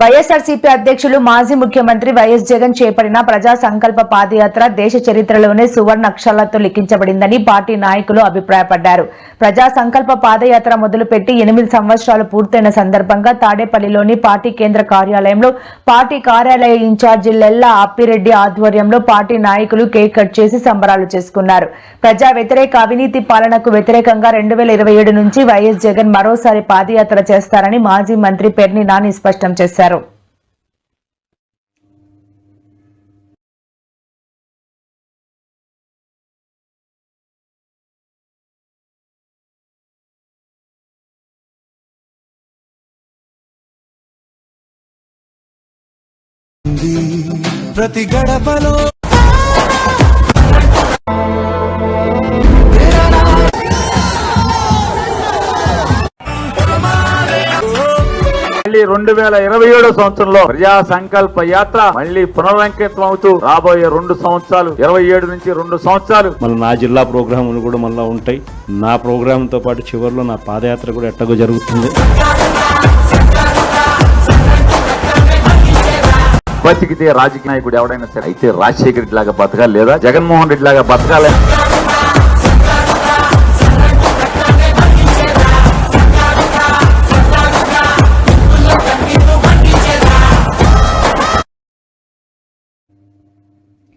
వైఎస్ఆర్సీపీ అధ్యక్షులు మాజీ ముఖ్యమంత్రి వైఎస్ జగన్ చేపడిన ప్రజా సంకల్ప పాదయాత్ర దేశ చరిత్రలోనే సువర్ణ అక్షరాలతో లిఖించబడిందని పార్టీ నాయకులు అభిప్రాయపడ్డారు. ప్రజా సంకల్ప పాదయాత్ర మొదలుపెట్టి ఎనిమిది సంవత్సరాలు పూర్తయిన సందర్భంగా తాడేపల్లిలోని పార్టీ కేంద్ర కార్యాలయంలో పార్టీ కార్యాలయ ఇన్ఛార్జి లెల్లా అప్పిరెడ్డి ఆధ్వర్యంలో పార్టీ నాయకులు కేక్ కట్ చేసి సంబరాలు చేసుకున్నారు. ప్రజా వ్యతిరేక అవినీతి పాలనకు వ్యతిరేకంగా రెండు వేల ఇరవై ఏడు నుంచి వైఎస్ జగన్ మరోసారి పాదయాత్ర చేస్తారని మాజీ మంత్రి పెర్ని నాని స్పష్టం చేశారు. ప్రతి గడపలో మళ్ళీ రెండు వేల ఇరవై ఏడో సంవత్సరంలో ప్రజా సంకల్ప యాత్ర మళ్ళీ పునరంకితం అవుతూ రాబోయే రెండు సంవత్సరాలు ఇరవై ఏడు నుంచి రెండు సంవత్సరాలు. మళ్ళీ నా జిల్లా ప్రోగ్రాములు కూడా మళ్ళీ ఉంటాయి. నా ప్రోగ్రాంతో పాటు చివరిలో నా పాదయాత్ర కూడా ఎట్టగో జరుగుతుంది. బతికితే రాజకీయ నాయకుడు ఎవడైనా సరే అయితే రాజశేఖర్ రెడ్డి లాగా బతకాలి లేదా? జగన్మోహన్ రెడ్డి లాగా బతకాలి?